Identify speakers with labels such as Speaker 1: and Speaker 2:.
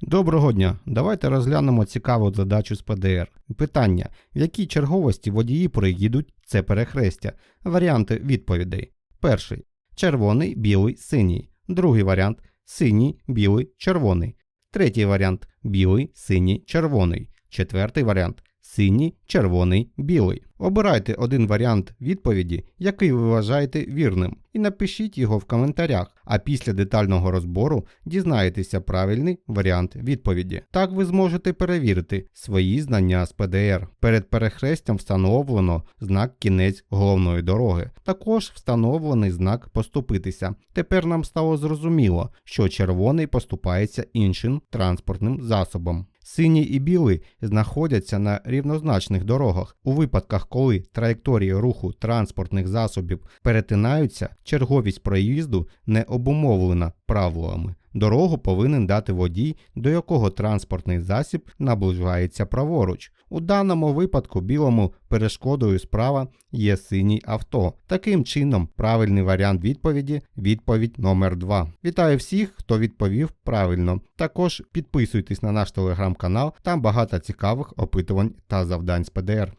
Speaker 1: Доброго дня. Давайте розглянемо цікаву задачу з ПДР. Питання: в якій черговості водії приїдуть це перехрестя? Варіанти відповідей. Перший червоний, білий, синій. Другий варіант синій, білий, червоний. Третій варіант білий, синій, червоний. Четвертий варіант синій, червоний, білий. Обирайте один варіант відповіді, який ви вважаєте вірним, і напишіть його в коментарях, а після детального розбору дізнаєтеся правильний варіант відповіді. Так ви зможете перевірити свої знання з ПДР. Перед перехрестям встановлено знак кінець головної дороги. Також встановлений знак поступитися. Тепер нам стало зрозуміло, що червоний поступається іншим транспортним засобом. Синій і білий знаходяться на рівнозначних дорогах. У випадках, коли траєкторії руху транспортних засобів перетинаються, черговість проїзду не обумовлена правилами. Дорогу повинен дати водій, до якого транспортний засіб наближається праворуч. У даному випадку білому перешкодою справа є синій авто. Таким чином, правильний варіант відповіді відповідь номер 2. Вітаю всіх, хто відповів правильно. Також підписуйтесь на наш телеграм-канал, там багато цікавих опитувань та завдань з ПДР.